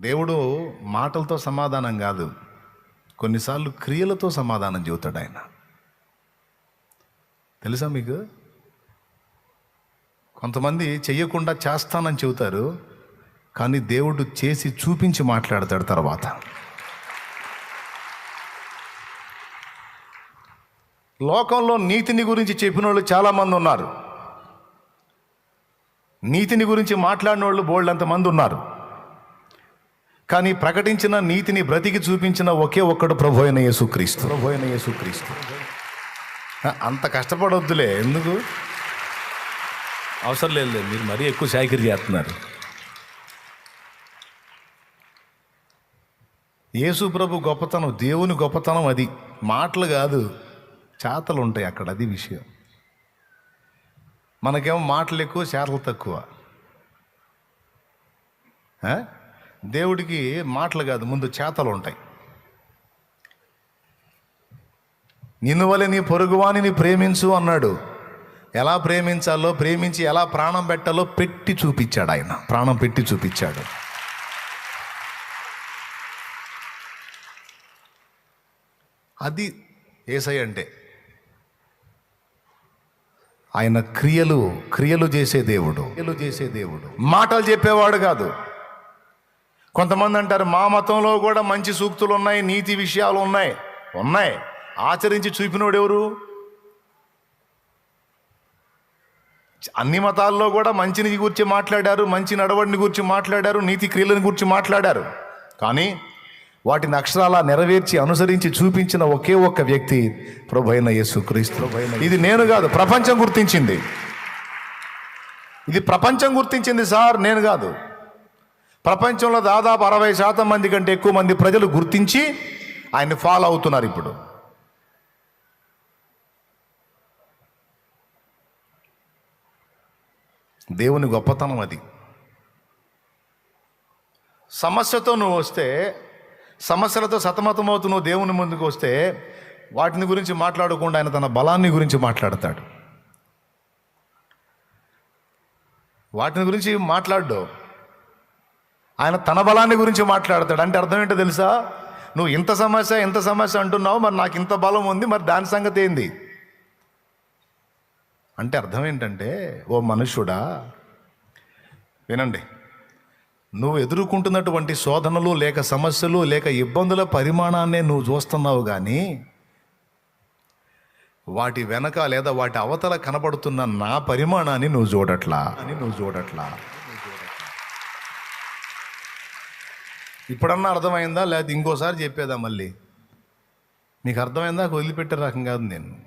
దేవుడు మాటలతో సమాధానం కాదు కొన్నిసార్లు క్రియలతో సమాధానం చెబుతాడు ఆయన. తెలుసా మీకు? కొంతమంది చెయ్యకుండా చేస్తానని చెబుతారు కానీ దేవుడు చేసి చూపించి మాట్లాడతాడు తర్వాత. లోకంలో నీతిని గురించి చెప్పిన వాళ్ళు చాలామంది ఉన్నారు. నీతిని గురించి మాట్లాడిన వాళ్ళు బోల్డ్ మంది ఉన్నారు. కానీ ప్రకటించిన నీతిని బ్రతికి చూపించిన ఒకే ఒక్కడు ప్రభు అయిన యేసుక్రీస్తు. ప్రభు అయిన యేసుక్రీస్తు. అంత కష్టపడొద్దులే ఎందుకు? అవసరం లేదు. మీరు మరీ ఎక్కువ శాఖరి చేస్తున్నారు. యేసు ప్రభు గొప్పతనం దేవుని గొప్పతనం అది. మాటలు కాదు చేతలు ఉంటాయి అక్కడ అది విషయం. మనకేమో మాటలు ఎక్కువ చేతలు తక్కువ? దేవుడికి మాటలు కాదు ముందు చేతలు ఉంటాయి. నిన్ను వలె నీ పొరుగువానిని ప్రేమించు అన్నాడు. ఎలా ప్రేమించాలో ప్రేమించి ఎలా ప్రాణం పెట్టాలో పెట్టి చూపించాడు ఆయన. ప్రాణం పెట్టి చూపించాడు. అది ఏసై అంటే ఆయన క్రియలు క్రియలు చేసే దేవుడు. క్రియలు చేసే దేవుడు. మాటలు చెప్పేవాడు కాదు. కొంతమంది అంటారు మా మతంలో కూడా మంచి సూక్తులు ఉన్నాయి నీతి విషయాలు ఉన్నాయి. ఉన్నాయి ఆచరించి చూపినోడు ఎవరు? అన్ని మతాల్లో కూడా మంచిని గురించి మాట్లాడారు మంచి నడవడిని గురించి మాట్లాడారు నీతి క్రియలను గురించి మాట్లాడారు. కానీ వాటిని అక్షరాల నెరవేర్చి అనుసరించి చూపించిన ఒకే ఒక్క వ్యక్తి ప్రభైన యేసు క్రీస్తు ఇది నేను కాదు ప్రపంచం గుర్తించింది. ఇది ప్రపంచం గుర్తించింది సార్ నేను కాదు. ప్రపంచంలో దాదాపు అరవై శాతం మంది కంటే ఎక్కువ మంది ప్రజలు గుర్తించి ఆయన్ని ఫాలో అవుతున్నారు ఇప్పుడు. దేవుని గొప్పతనం అది. సమస్యతో నువ్వు వస్తే సమస్యలతో సతమతమవుతూ నువ్వు దేవుని ముందుకు వస్తే వాటిని గురించి మాట్లాడకుండా ఆయన తన బలాన్ని గురించి మాట్లాడతాడు. వాటిని గురించి మాట్లాడ్డావు ఆయన తన బలాన్ని గురించి మాట్లాడతాడు. అంటే అర్థం ఏంటో తెలుసా? నువ్వు ఇంత సమస్య ఇంత సమస్య అంటున్నావు మరి నాకు ఇంత బలం ఉంది మరి దాని సంగతి ఏంది? అంటే అర్థం ఏంటంటే ఓ మనుషుడా వినండి. నువ్వు ఎదుర్కొంటున్నటువంటి శోధనలు లేక సమస్యలు లేక ఇబ్బందుల పరిమాణాన్నే నువ్వు చూస్తున్నావు కానీ వాటి వెనక లేదా వాటి అవతల కనబడుతున్న నా పరిమాణాన్ని నువ్వు చూడట్లా. అని నువ్వు చూడట్లా. ఇప్పుడన్నా అర్థమైందా? లేదా ఇంకోసారి చెప్పేదా మళ్ళీ? మీకు అర్థమైందా? వదిలిపెట్టే రకం కాదు నేను.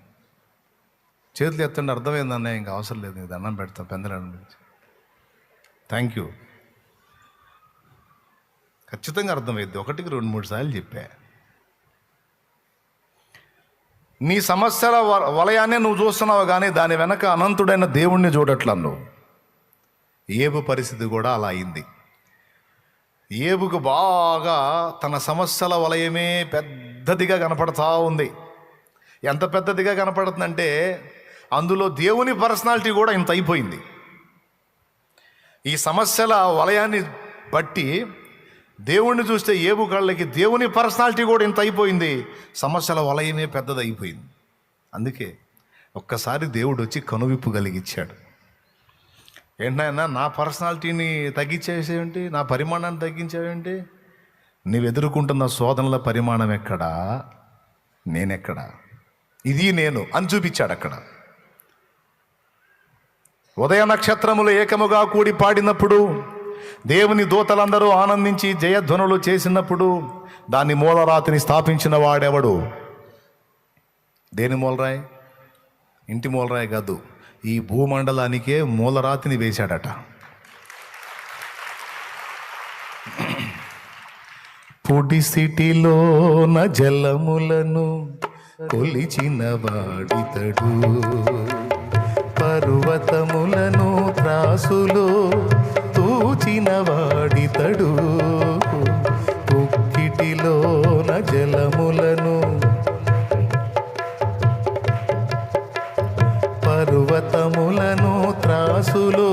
చేతులు ఎత్తండి అర్థమైందన్నా ఇంకా అవసరం లేదు నీకు దండం పెడతా పెందలను గురించి థ్యాంక్ యూ ఖచ్చితంగా అర్థమైంది. ఒకటికి రెండు మూడు సార్లు చెప్పా. నీ సమస్యల వలయాన్ని నువ్వు చూస్తున్నావు కానీ దాని వెనక అనంతుడైన దేవుణ్ణి చూడట్లా నువ్వు. ఏబు పరిస్థితి కూడా అలా అయింది. ఏబుకు బాగా తన సమస్యల వలయమే పెద్దదిగా కనపడతా ఉంది. ఎంత పెద్దదిగా కనపడుతుందంటే అందులో దేవుని పర్సనాలిటీ కూడా ఇంత అయిపోయింది. ఈ సమస్యల వలయాన్ని బట్టి దేవుణ్ణి చూస్తే ఏబు కళ్ళకి దేవుని పర్సనాలిటీ కూడా ఇంత అయిపోయింది. సమస్యల వలయమే పెద్దది అయిపోయింది అందుకే ఒక్కసారి దేవుడు వచ్చి కనువిప్పు కలిగించాడు ఏంటన్నా నా పర్సనాలిటీని తగ్గించేసేయంటి నా పరిమాణాన్ని తగ్గించేవేంటి? నీవు ఎదుర్కొంటున్న శోధనల పరిమాణం ఎక్కడా? నేనెక్కడా? ఇది నేను అని చూపించాడు అక్కడ. ఉదయ నక్షత్రములు ఏకముగా కూడి పాడినప్పుడు దేవుని దూతలందరూ ఆనందించి జయధ్వనులు చేసినప్పుడు దాని మూలరాతిని స్థాపించిన వాడెవడు? దేని మూలరాయి? ఇంటి మూలరాయి కాదు. ఈ భూమండలానికే మూలరాతిని వేశాడట. పొడి సిటిలోన జలములను కొలిచిన వాడితడు. పర్వతములను త్రాసులో తూచిన వాడితడు. పుక్కిటిలోన జలములను త్రాసులో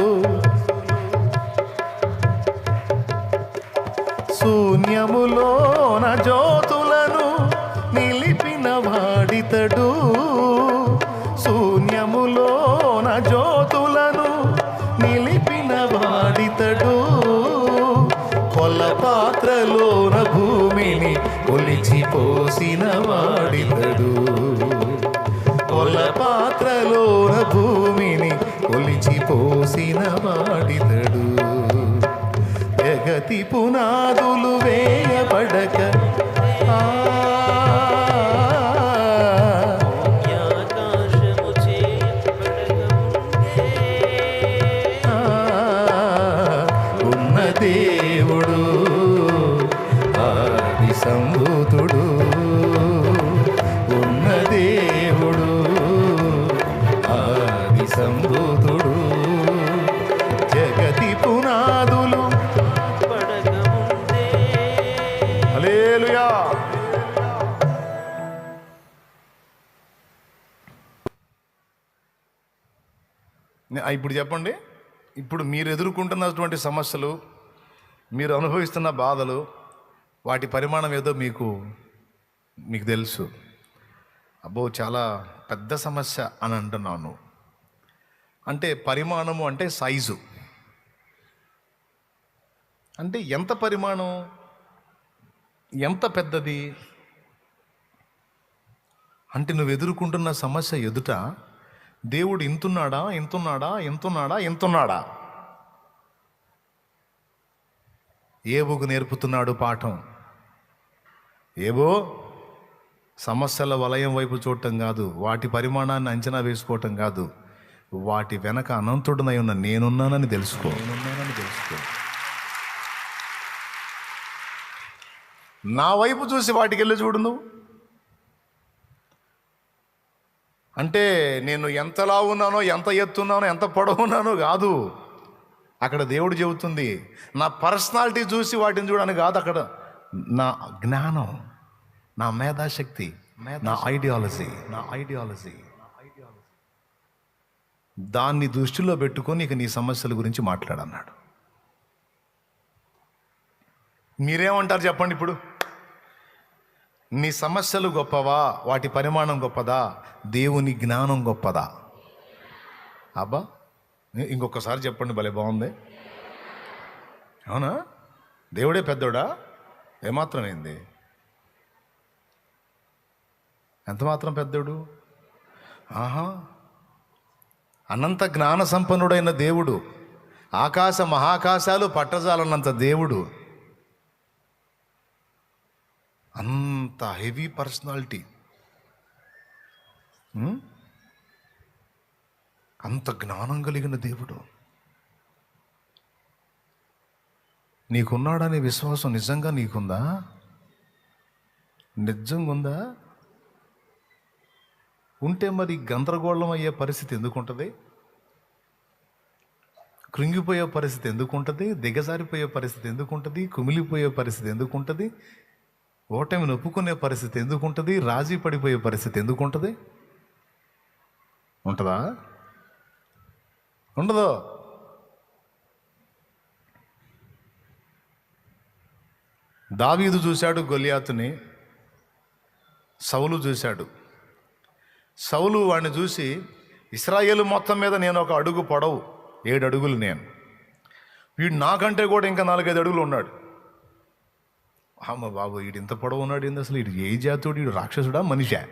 శూన్యములోన జ్యోతులను నిలిపిన వాడితడు. శూన్యములోన జ్యోతులను నిలిపిన వాడితడు. కొల పాత్రలోన భూమిని కొలిచి పోసిన వాడితడు. కొల పాత్రలోన భూమి పోసిన వాడితడు జగతి పునాదులు వేయబడక ఆ, దేవుడు ఆది సంభూతుడు. ఉన్న దేవుడు ఆది సంభూతుడు. ఇప్పుడు చెప్పండి. ఇప్పుడు మీరు ఎదుర్కొంటున్నటువంటి సమస్యలు మీరు అనుభవిస్తున్న బాధలు వాటి పరిమాణం ఏదో మీకు మీకు తెలుసు. అబ్బో చాలా పెద్ద సమస్య అని అంటున్నాను. అంటే పరిమాణము అంటే సైజు. అంటే ఎంత పరిమాణం? ఎంత పెద్దది? అంటే నువ్వు ఎదుర్కొంటున్న సమస్య ఎదుట దేవుడు ఇంతున్నాడా? ఇంతున్నాడా? ఇంతున్నాడా? ఇంతున్నాడా? ఏబుకు నేర్పుతున్నాడు పాఠం. ఏబో సమస్యల వలయం వైపు చూడటం కాదు వాటి పరిమాణాన్ని అంచనా వేసుకోవటం కాదు వాటి వెనక అనంతుడనై ఉన్న నేనున్నానని తెలుసుకో. నేనున్నానని తెలుసుకో. నా వైపు చూసి వాటికి వెళ్ళి చూడు నువ్వు. అంటే నేను ఎంతలా ఉన్నానో ఎంత ఎత్తున్నానో ఎంత పొడవున్నానో కాదు. అక్కడ దేవుడు చెబుతుంది నా పర్సనాలిటీ చూసి వాటిని చూడని కాదు అక్కడ నా జ్ఞానం నా మేధాశక్తి నా ఐడియాలజీ నా ఐడియాలజీ దాన్ని దృష్టిలో పెట్టుకొని ఇక నీ సమస్యల గురించి మాట్లాడన్నాడు. మీరేమంటారు చెప్పండి ఇప్పుడు? నీ సమస్యలు గొప్పవా? వాటి పరిమాణం గొప్పదా? దేవుని జ్ఞానం గొప్పదా? అబ్బా ఇంకొకసారి చెప్పండి భలే బాగుంది. అవునా? దేవుడే పెద్దోడా? ఏమాత్రం ఏంది ఎంత మాత్రం పెద్దోడు? ఆహా. అనంత జ్ఞాన సంపన్నుడైన దేవుడు ఆకాశ మహాకాశాలు పట్టజాలన్నంత దేవుడు. అంత హెవీ పర్సనాలిటీ. అంత జ్ఞానం కలిగిన దేవుడు. నీకున్నాడనే విశ్వాసం నిజంగా నీకుందా? నిజంగా ఉందా ఉంటే మరి గందరగోళం అయ్యే పరిస్థితి ఎందుకుంటుంది? కృంగిపోయే పరిస్థితి ఎందుకుంటుంది? దిగజారిపోయే పరిస్థితి ఎందుకుంటుంది? కుమిలిపోయే పరిస్థితి ఎందుకుంటుంది? ఓటమిని ఒప్పుకునే పరిస్థితి ఎందుకుంటుంది? రాజీ పడిపోయే పరిస్థితి ఎందుకుంటుంది? ఉంటుందా? ఉండదు. దావీదు చూశాడు గొలియాతుని సౌలు చూశాడు. సౌలు వాడిని చూసి ఇస్రాయేల్ మొత్తం మీద నేను ఒక అడుగు పొడవు ఏడు అడుగులు నేను. వీడు నాకంటే కూడా ఇంకా నాలుగైదు అడుగులు ఉన్నాడు. అమ్మ బాబు వీడు ఇంత పొడవు ఉన్నాడు ఏంది అసలు? వీడు ఏ జాతుడు? వీడు రాక్షసుడా? మనిషా?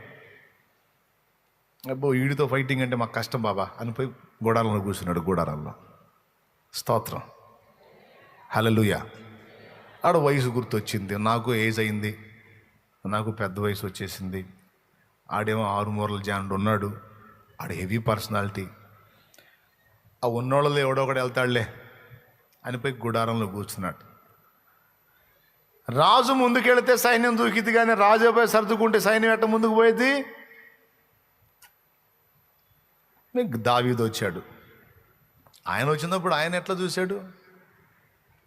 అబ్బో వీడితో ఫైటింగ్ అంటే మాకు కష్టం బాబా అని పోయి గోడాలలో కూర్చున్నాడు గోడారాల్లో. స్తోత్రం. హలలుయ ఆడ వయసు గుర్తొచ్చింది. నాకు ఏజ్ అయింది. నాకు పెద్ద వయసు వచ్చేసింది. ఆడేమో ఆరు మూరల జానుడు ఉన్నాడు. ఆడ హెవీ పర్సనాలిటీ. ఆ ఉన్నోళ్ళలో ఎవడో ఒకడు వెళ్తాడులే అని పోయి గుడారంలో కూర్చున్నాడు. రాజు ముందుకెళ్తే సైన్యం దూకింది కానీ రాజు పోయి సర్దుకుంటే సైన్యం ఎట్ట ముందుకు పోయేది దావీదు వచ్చాడు. ఆయన వచ్చినప్పుడు ఆయన ఎట్లా చూశాడు?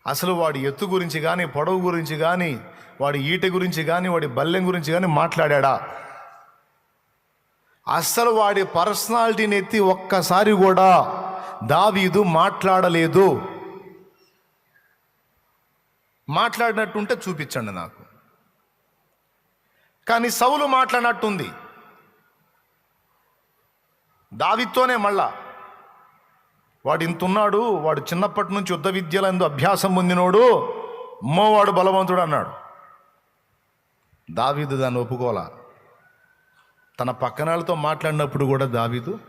అసలు వాడి ఎత్తు గురించి కానీ పొడవు గురించి కానీ వాడి ఈట గురించి కానీ వాడి బల్లెం గురించి కానీ మాట్లాడా అస్సలు వాడి పర్సనాలిటీని ఎత్తి ఒక్కసారి కూడా దావీదు మాట్లాడలేదు. మాట్లాడినట్టుంటే చూపించండి నాకు. కానీ సౌలు మాట్లాడినట్టుంది. దావితోనే మళ్ళా వాడు ఇంతున్నాడు వాడు చిన్నప్పటి నుంచి యుద్ధ విద్యలందు అభ్యాసం పొందినోడు మోవాడు బలవంతుడు అన్నాడు. దావీదు దాన్ని ఒప్పుకోలా తన పక్కనాలతో మాట్లాడినప్పుడు కూడా దావీదు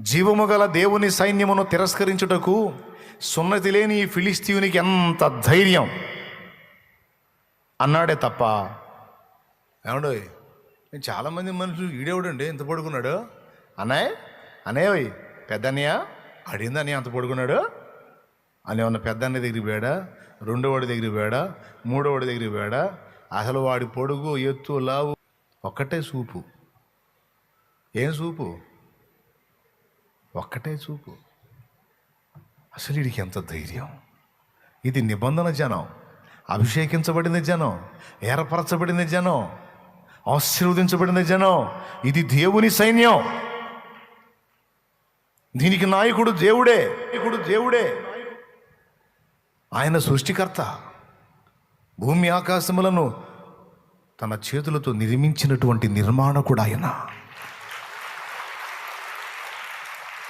జీవము గల దేవుని సైన్యమును తిరస్కరించుటకు సున్నతి లేని ఈ ఫిలిస్తీయునికి ఎంత ధైర్యం? అన్నాడే తప్ప. ఏమండో చాలామంది మనుషులు ఈడేవుడండి? ఎంత పడుకున్నాడు? అన్నయ్య అన్నయ్య పెద్దన్నయ్య? అడిగిందన్నయ్య అంత పడుకున్నాడు? అని ఏమన్నా పెద్దన్న దగ్గరికి పోయాడా? రెండో వాడి దగ్గరికి పోయాడా? మూడో వాడి దగ్గరికి పోయాడా? అసలు వాడి పొడుగు ఎత్తు లావు ఒక్కటే చూపు ఏం చూపు ఒక్కటే చూపు. అసలు వీడికి ఎంత ధైర్యం? ఇది నిబంధన జనం. అభిషేకించబడిన జనం. ఏర్పరచబడిన జనం. ఆశీర్వదించబడిన జనం. ఇది దేవుని సైన్యం. దీనికి నాయకుడు దేవుడే. నాయకుడు దేవుడే. ఆయన సృష్టికర్త. భూమి ఆకాశములను తన చేతులతో నిర్మించినటువంటి నిర్మాణకుడు ఆయన.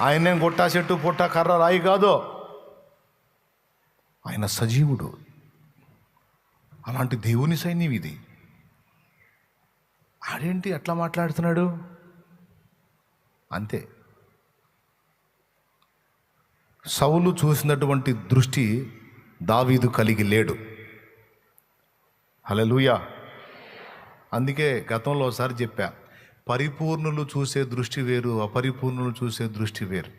ఆయనేం గొట్టా చెట్టు పొట్ట కర్ర రాయి కాదు. ఆయన సజీవుడు. అలాంటి దేవుని సైన్యం ఇది. ఆడేంటి ఎట్లా మాట్లాడుతున్నాడు? అంతే. సౌలు చూసినటువంటి దృష్టి దావీదు కలిగి లేడు. హలలుయా అందుకే గతంలో ఒకసారి చెప్పా. పరిపూర్ణులు చూసే దృష్టి వేరు అపరిపూర్ణులు చూసే దృష్టి వేరు.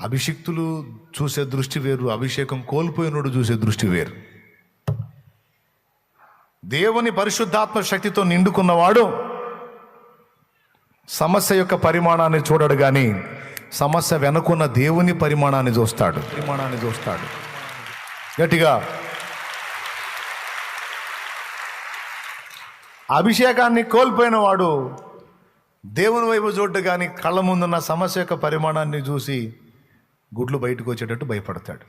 అభిషిక్తులు చూసే దృష్టి వేరు అభిషేకం కోల్పోయినోడు చూసే దృష్టి వేరు. దేవుని పరిశుద్ధాత్మ శక్తితో నిండుకున్నవాడు సమస్య యొక్క పరిమాణాన్ని చూడడు కానీ సమస్య వెనుకున్న దేవుని పరిమాణాన్ని చూస్తాడు. పరిమాణాన్ని చూస్తాడు. గట్టిగా. అభిషేకాన్ని కోల్పోయిన వాడు దేవుని వైపు చూడ్డు కానీ కళ్ళ ముందున్న సమస్య యొక్క పరిమాణాన్ని చూసి గుడ్లు బయటకు వచ్చేటట్టు భయపడతాడు.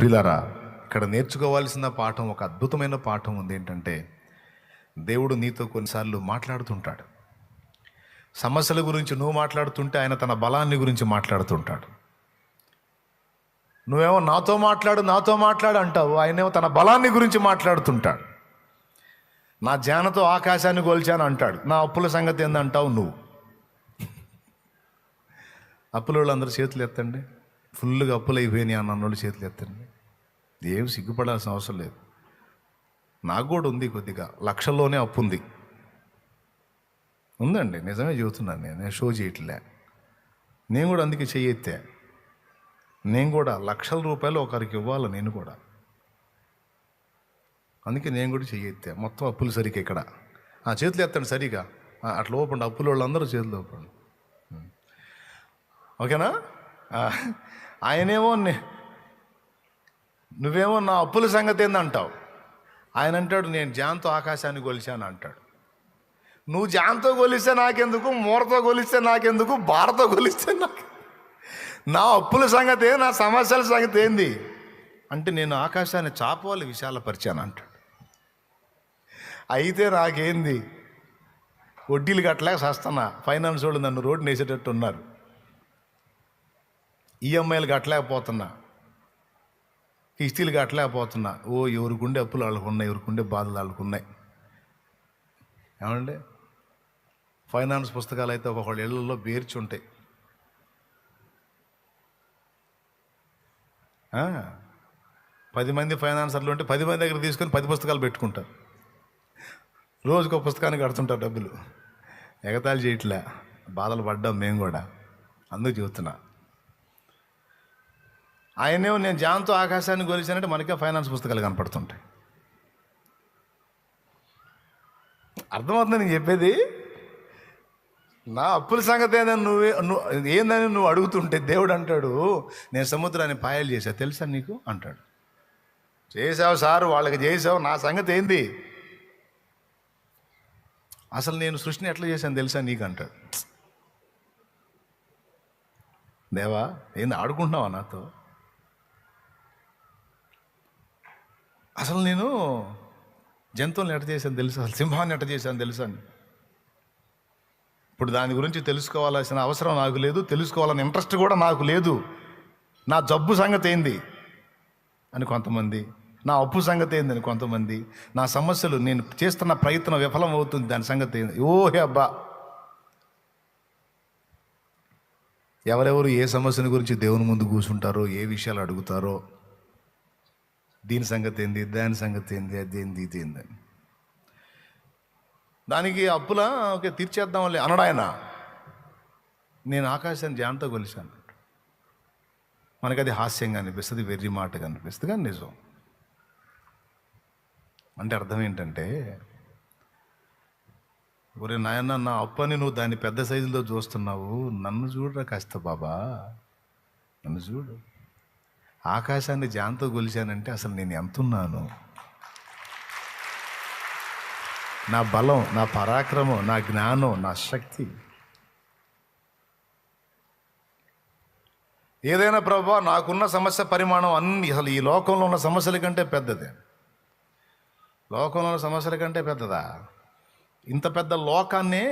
పిల్లరా ఇక్కడ నేర్చుకోవాల్సిన పాఠం ఒక అద్భుతమైన పాఠం ఉంది ఏంటంటే దేవుడు నీతో కొన్నిసార్లు మాట్లాడుతుంటాడు. సమస్యల గురించి నువ్వు మాట్లాడుతుంటే ఆయన తన బలాన్ని గురించి మాట్లాడుతుంటాడు. నువ్వేమో నాతో మాట్లాడు నాతో మాట్లాడు అంటావు ఆయనేమో తన బలాన్ని గురించి మాట్లాడుతుంటాడు. నా ధ్యానతో ఆకాశాన్ని గోల్చాను అంటాడు. నా అప్పుల సంగతి ఏందంటావు నువ్వు? అప్పుల వాళ్ళందరూ చేతులు ఎత్తండి. ఫుల్గా అప్పులు అయిపోయినాయి అన్న వాళ్ళు చేతులు ఎత్తండి. ఏం సిగ్గుపడాల్సిన అవసరం లేదు. నాకు కూడా ఉంది కొద్దిగా. లక్షల్లోనే అప్పు ఉంది. ఉందండి. నిజమే చెబుతున్నాను నేను. నేను షో చేయట్లే. నేను కూడా అందుకే చెయ్యెత్తే. నేను కూడా లక్షల రూపాయలు ఒకరికి ఇవ్వాలి నేను కూడా? అందుకే నేను కూడా చెయ్యెత్తే. మొత్తం అప్పులు సరిగ్గా ఇక్కడ. ఆ చేతులు ఎత్తండి సరిగా. అట్లా ఓపండి. అప్పుల వాళ్ళందరూ చేతులు ఓపండి ఓకేనా? ఆయనేమో నే- నువ్వేమో నా అప్పుల సంగతి ఏందంటావు? ఆయన అంటాడు నేను జాన్తో ఆకాశాన్ని కొలిచాను అంటాడు. నువ్వు జాన్తో కొలిస్తే నాకెందుకు? మూరతో కొలిస్తే నాకెందుకు? బారతో కొలిస్తే నాకు నా అప్పుల సంగతి నా సమస్యల సంగతి ఏంది? అంటే నేను ఆకాశాన్ని చాపవాలి విశాలపరిచాను అంటాడు. అయితే నాకేంది వడ్డీలు కట్టలేక సస్తనా? ఫైనాన్స్ వాళ్ళు నన్ను రోడ్డు వేసేటట్టు ఉన్నారు. ఈఎంఐలు కట్టలేకపోతున్నా. కిస్తీలు కట్టలేకపోతున్నా. ఓ ఎవరికుండే అప్పులు వాళ్ళకు ఉన్నాయి ఎవరికుండే బాధలు వాళ్ళకు ఉన్నాయి. ఏమండి? ఫైనాన్స్ పుస్తకాలు అయితే ఒక్కొక్కళ్ళ ఇళ్ళలో బేర్చి ఉంటాయి. పది మంది ఫైనాన్సర్లు ఉంటే పది మంది దగ్గర తీసుకొని పది పుస్తకాలు పెట్టుకుంటారు. రోజుకో ఒక పుస్తకానికి కడుతుంటారు డబ్బులు. ఎగతాళి చేయట్లే. బాధలు పడ్డాం మేము కూడా. అందుకు చెబుతున్నా. ఆయనేమో నేను జాన్తో ఆకాశాన్ని గొలిచానంటే మనకే ఫైనాన్స్ పుస్తకాలు కనపడుతుంటాయి. అర్థమవుతుంది నేను చెప్పేది? నా అప్పుల సంగతి ఏందని నువ్వే నువ్వు ఏందని నువ్వు అడుగుతుంటే దేవుడు అంటాడు నేను సముద్రాన్ని పాయలు చేశా. తెలుసా నీకు? అంటాడు. చేసావు సార్ వాళ్ళకి చేసావు నా సంగతి ఏంది? అసలు నేను సృష్టిని ఎట్లా చేశాను తెలుసా నీకు అంటాడు దేవా ఏంది ఆడుకుంటున్నావా నాతో? అసలు నేను జంతువులను ఎట్ట చేశాను తెలుసా? అసలు సింహాన్ని ఎట్ట చేశాను తెలుసా? అని ఇప్పుడు దాని గురించి తెలుసుకోవాల్సిన అవసరం నాకు లేదు తెలుసుకోవాలని ఇంట్రెస్ట్ కూడా నాకు లేదు. నా జబ్బు సంగతి ఏంది? అని కొంతమంది నా అప్పు సంగతి ఏందని కొంతమంది? నా సమస్యలు నేను చేస్తున్న ప్రయత్నం విఫలం అవుతుంది దాని సంగతి ఏంది? ఓహే అబ్బా! ఎవరెవరు ఏ సమస్యల గురించి దేవుని ముందు కూర్చుంటారో ఏ విషయాలు అడుగుతారో దీని సంగతి ఏంది దాని సంగతి ఏంది అదేంది ఇది ఏందని దానికి అప్పులా ఓకే తీర్చేద్దాంలే అనడాయన నేను ఆకాశాన్ని జానతో కొలిశాను. మనకి అది హాస్యంగా అనిపిస్తుంది వెర్రి మాటగా అనిపిస్తుంది కానీ నిజం. అంటే అర్థం ఏంటంటే ఒరే నాయన నా అప్పని నువ్వు దాన్ని పెద్ద సైజులో చూస్తున్నావు నన్ను చూడరా కాస్త బాబా నన్ను చూడు. ఆకాశాన్ని జాంతో గొలిచానంటే అసలు నేను ఎంతున్నాను నా బలం నా పరాక్రమం నా జ్ఞానం నా శక్తి. ఏదైనా ప్రభా నాకున్న సమస్య పరిమాణం అన్ని అసలు ఈ లోకంలో ఉన్న సమస్యల కంటే పెద్దదే. లోకంలో సమస్యల కంటే పెద్దదా? ఇంత పెద్ద లోకాన్నే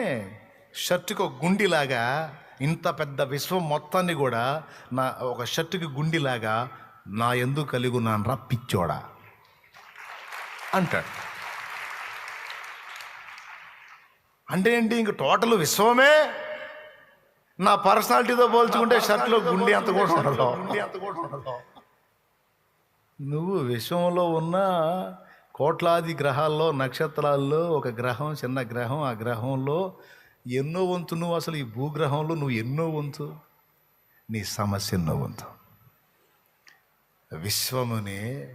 షర్టుకు ఒక గుండిలాగా ఇంత పెద్ద విశ్వం మొత్తాన్ని కూడా నా ఒక షర్టుకి గుండిలాగా నా ఎందు కలిగి ఉన్నాను రా పిచ్చోడా? అంటాడు. అంటే ఏంటి? ఇంక టోటల్ విశ్వమే నా పర్సనాలిటీతో పోల్చుకుంటే షర్ట్లో గుండి అంత కూడా ఉండదు. నువ్వు విశ్వంలో ఉన్న కోట్లాది గ్రహాల్లో నక్షత్రాల్లో ఒక గ్రహం చిన్న గ్రహం ఆ గ్రహంలో ఎన్నో వంతు నువ్వు అసలు ఈ భూగ్రహంలో నువ్వు ఎన్నో వంతు? నీ సమస్య ఎన్నో వంతు. విశ్వమునే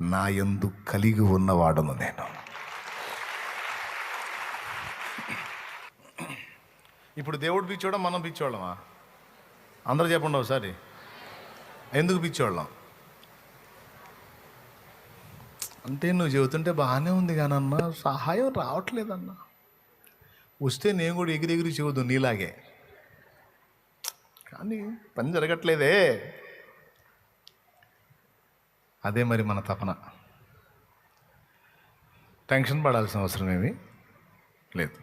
నా ఎందు కలిగి ఉన్నవాడను నేను. ఇప్పుడు దేవుడు పిచ్చోడం మనం పిచ్చోళ్ళమా? అందరూ చెప్పండి ఒకసారి. ఎందుకు పిచ్చోళ్ళం? అంటే నువ్వు చెబుతుంటే బాగానే ఉంది కానన్నా సహాయం రావట్లేదన్నా. వస్తే నేను కూడా ఎగిరి ఎగిరి చెబుదు నీలాగే. కానీ పని జరగట్లేదే. అదే మరి మన తపన. టెన్షన్ పడాల్సిన అవసరం ఏమి లేదు.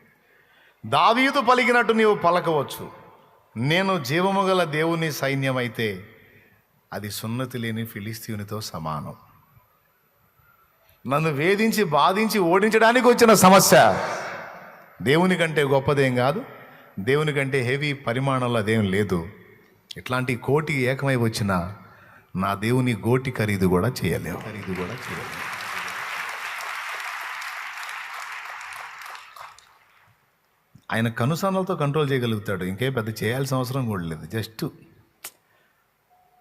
దావీదు పలికినట్టు నీవు పలకవచ్చు. నేను జీవము గల దేవుని సైన్యమైతే అది సున్నతి లేని ఫిలిస్తీనితో సమానం. నన్ను వేధించి బాధించి ఓడించడానికి వచ్చిన సమస్య. దేవుని కంటే గొప్పదేం కాదు. దేవుని కంటే హెవీ పరిమాణంలో అదేం లేదు. ఇట్లాంటి కోటి ఏకమై వచ్చిన నా దేవుని గోటి ఖరీదు కూడా చేయలేవు. ఖరీదు కూడా చేయలేవు. ఆయన కనుసన్నలతో కంట్రోల్ చేయగలుగుతాడు. ఇంకేం పెద్ద చేయాల్సిన అవసరం కూడా లేదు. జస్ట్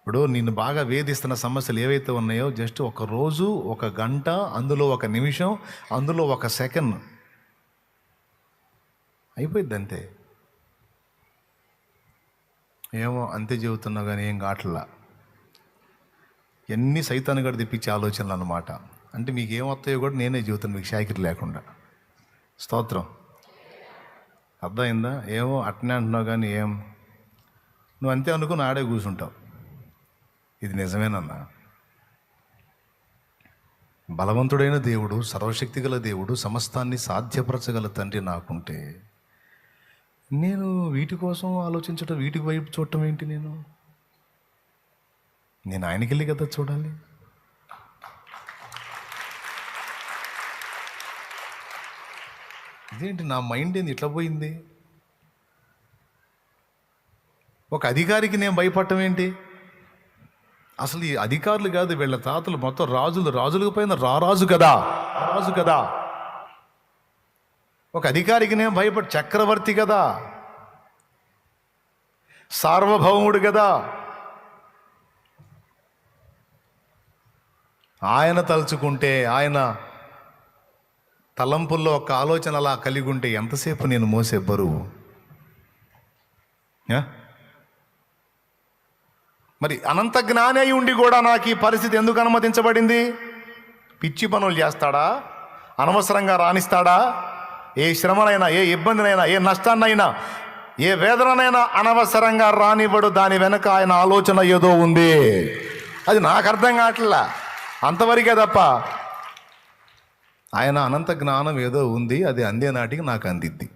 ఇప్పుడు నిన్ను బాగా వేధిస్తున్న సమస్యలు ఏవైతే ఉన్నాయో జస్ట్ ఒక రోజు ఒక గంట అందులో ఒక నిమిషం అందులో ఒక సెకండ్. అయిపోయింది అంతే ఏమో అంతే చెబుతున్నావు కానీ ఏం కావట్లా ఎన్ని సైతాన్ని కూడా తెప్పించే ఆలోచనలు అన్నమాట. అంటే మీకు ఏమొస్తాయో కూడా నేనే చెబుతాను మీకు షాకిరి లేకుండా. స్తోత్రం. అర్థమైందా? ఏమో అట్నే అంటున్నావు కానీ ఏం? నువ్వు అంతే అనుకుని ఆడే కూర్చుంటావు ఇది నిజమేనన్నా. బలవంతుడైన దేవుడు సర్వశక్తి గల దేవుడు సమస్తాన్ని సాధ్యపరచగల తండ్రి నాకుంటే నేను వీటి కోసం ఆలోచించడం వీటి వైపు చూడటం ఏంటి నేను? నేను ఆయనకి వెళ్ళి కదా చూడాలి? ఇదేంటి నా మైండ్ ఏంది? ఇట్లా పోయింది? ఒక అధికారికి నేను భయపడటం ఏంటి? అసలు ఈ అధికారులు కాదు వీళ్ళ తాతలు మొత్తం రాజులు రాజులకు పైన రారాజు కదా రాజు కదా. ఒక అధికారికి నేను భయపడి చక్రవర్తి కదా. సార్వభౌముడు కదా. ఆయన తలుచుకుంటే ఆయన తలంపుల్లో ఒక ఆలోచన అలా కలిగి ఉంటే ఎంతసేపు నేను మోసే బరువు? మరి అనంత జ్ఞాని అయి ఉండి కూడా నాకు ఈ పరిస్థితి ఎందుకు అనుమతించబడింది? పిచ్చి పనులు చేస్తాడా? అనవసరంగా రాణిస్తాడా? ఏ శ్రమనైనా ఏ ఇబ్బందినైనా ఏ నష్టాన్నైనా ఏ వేదననైనా అనవసరంగా రానివ్వడు. దాని వెనక ఆయన ఆలోచన ఏదో ఉంది. అది నాకు అర్థం కావట్లా. అంతవరకే తప్ప ఆయన అనంత జ్ఞానం ఏదో ఉంది. అది అందే నాటికి నాకు అందిద్ది.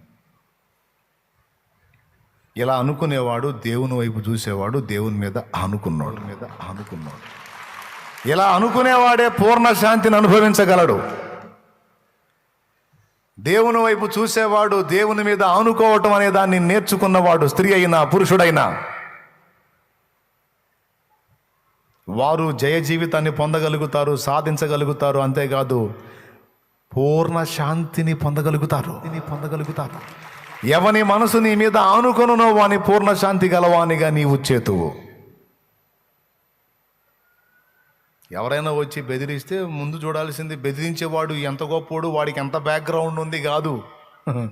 ఇలా అనుకునేవాడు దేవుని వైపు చూసేవాడు దేవుని మీద అనుకున్నాడు మీద ఆనుకున్నాడు. ఇలా అనుకునేవాడే పూర్ణ శాంతిని అనుభవించగలడు. దేవుని వైపు చూసేవాడు దేవుని మీద ఆనుకోవటం అనే దాన్ని నేర్చుకున్నవాడు స్త్రీ అయినా పురుషుడైనా వారు జయ జీవితాన్ని పొందగలుగుతారు సాధించగలుగుతారు అంతేకాదు పూర్ణ శాంతిని పొందగలుగుతారు పొందగలుగుతారు. ఎవని మనసు నీ మీద ఆనుకొనునో వాని పూర్ణశాంతి గలవానిగా నీవు చేతువు. ఎవరైనా వచ్చి బెదిరిస్తే ముందు చూడాల్సింది బెదిరించేవాడు ఎంత గొప్పోడు వాడికి ఎంత బ్యాక్గ్రౌండ్ ఉంది కాదు.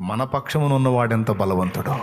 మన పక్షమునున్నవాడెంత బలవంతుడు.